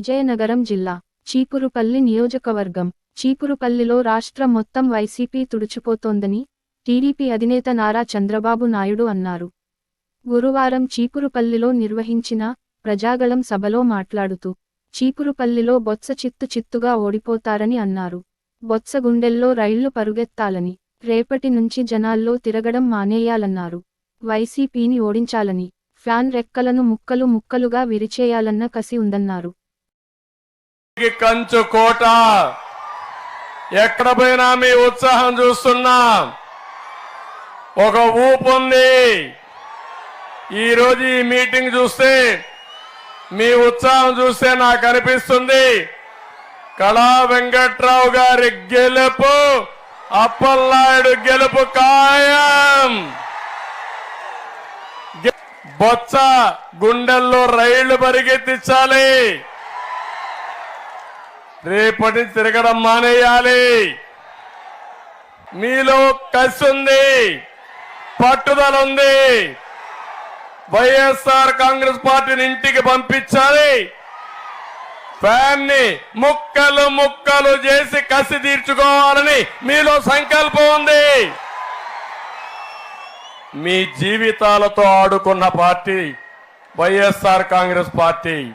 విజయనగరం జిల్లా చీపురుపల్లి నియోజకవర్గం. చీపురుపల్లిలో రాష్ట్ర మొత్తం వైసీపీ తుడిచిపోతోందని టీడీపీ అధినేత నారా చంద్రబాబు నాయుడు అన్నారు. గురువారం చీపురుపల్లిలో నిర్వహించిన ప్రజాగళం సభలో మాట్లాడుతూ చీపురుపల్లిలో బొత్స చిత్తు చిత్తుగా ఓడిపోతారని అన్నారు. బొత్స గుండెల్లో రైళ్ళు పరుగెత్తాలని రేపటి నుంచి జనాల్లో తిరగడం మానేయాలన్నారు. వైసీపీని ఓడించాలని ఫ్యాన్ రెక్కలను ముక్కలు ముక్కలుగా విరిచేయాలన్న కసి ఉందన్నారు. కంచు కోట. ఎక్కడ పోయినా మీ ఉత్సాహం చూస్తున్నా. ఒక ఊపు ఉంది. ఈరోజు ఈ మీటింగ్ చూస్తే మీ ఉత్సాహం చూస్తే నాకు అనిపిస్తుంది. కళా వెంకట్రావు గారి గెలుపు అప్పలనాయుడు గెలుపు ఖాయం. బొత్స గుండెల్లో రైళ్ళు పరిగెత్తించాలి. రేపటి తిరగడం మానేయాలి. మీలో కసి ఉంది పట్టుదల ఉంది. వైఎస్ఆర్ కాంగ్రెస్ పార్టీని ఇంటికి పంపించాలి. ఫ్యాన్ని ముక్కలు ముక్కలు చేసి కసి తీర్చుకోవాలని మీలో సంకల్పం ఉంది. మీ జీవితాలతో ఆడుకున్న పార్టీ వైఎస్ఆర్ కాంగ్రెస్ పార్టీ.